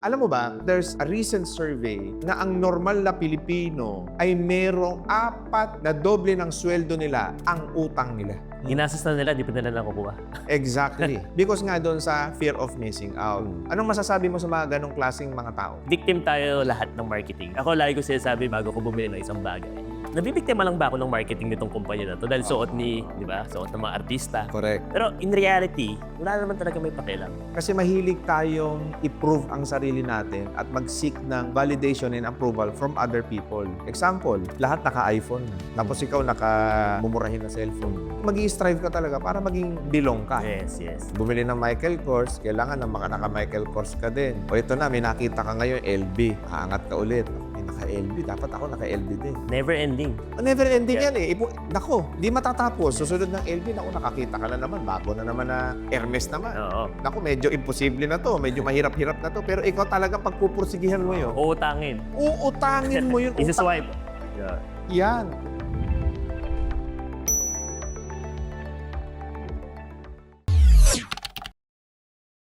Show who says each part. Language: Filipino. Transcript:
Speaker 1: Alam mo ba, there's a recent survey na ang normal na Pilipino ay merong apat na doble ng sweldo nila ang utang nila.
Speaker 2: Ginastos na nila, di pa nila nakukuha.
Speaker 1: Exactly. Because nga doon sa fear of missing out. Anong masasabi mo sa mga ganong klaseng mga tao?
Speaker 2: Victim tayo lahat ng marketing. Ako lagi ko sinasabi bago ko bumili ng isang bagay. Nabibiktima lang ba ako ng marketing nitong kumpanya na to? Dahil suot ni, di ba? Suot ng mga artista.
Speaker 1: Correct.
Speaker 2: Pero in reality, wala naman talaga may pakialam.
Speaker 1: Kasi mahilig tayong i-prove ang sarili natin at mag-seek ng validation and approval from other people. Example, lahat naka-iPhone. Tapos ikaw naka-mumurahin na cellphone. mag strive ka talaga para maging bilong ka.
Speaker 2: Yes, yes.
Speaker 1: Bumili ng Michael Kors, kailangan ng mga naka-Michael Kors ka din. O ito na, may nakita ka ngayon, LB. Aangat ka ulit. Naka-LB. Dapat ako naka-LB din.
Speaker 2: Never ending.
Speaker 1: Never ending
Speaker 2: Yeah.
Speaker 1: yan eh. Ipo, nako, di matatapos. Susunod ng LB, nako, nakakita ka na naman. Bago na naman na Hermes naman.
Speaker 2: Oo.
Speaker 1: Naku, medyo imposible na to. Medyo mahirap-hirap na to. Pero ikaw talagang pagpupursigihan mo yun.
Speaker 2: Uutangin.
Speaker 1: Uutangin mo yun.
Speaker 2: Isa swipe.
Speaker 1: Yan.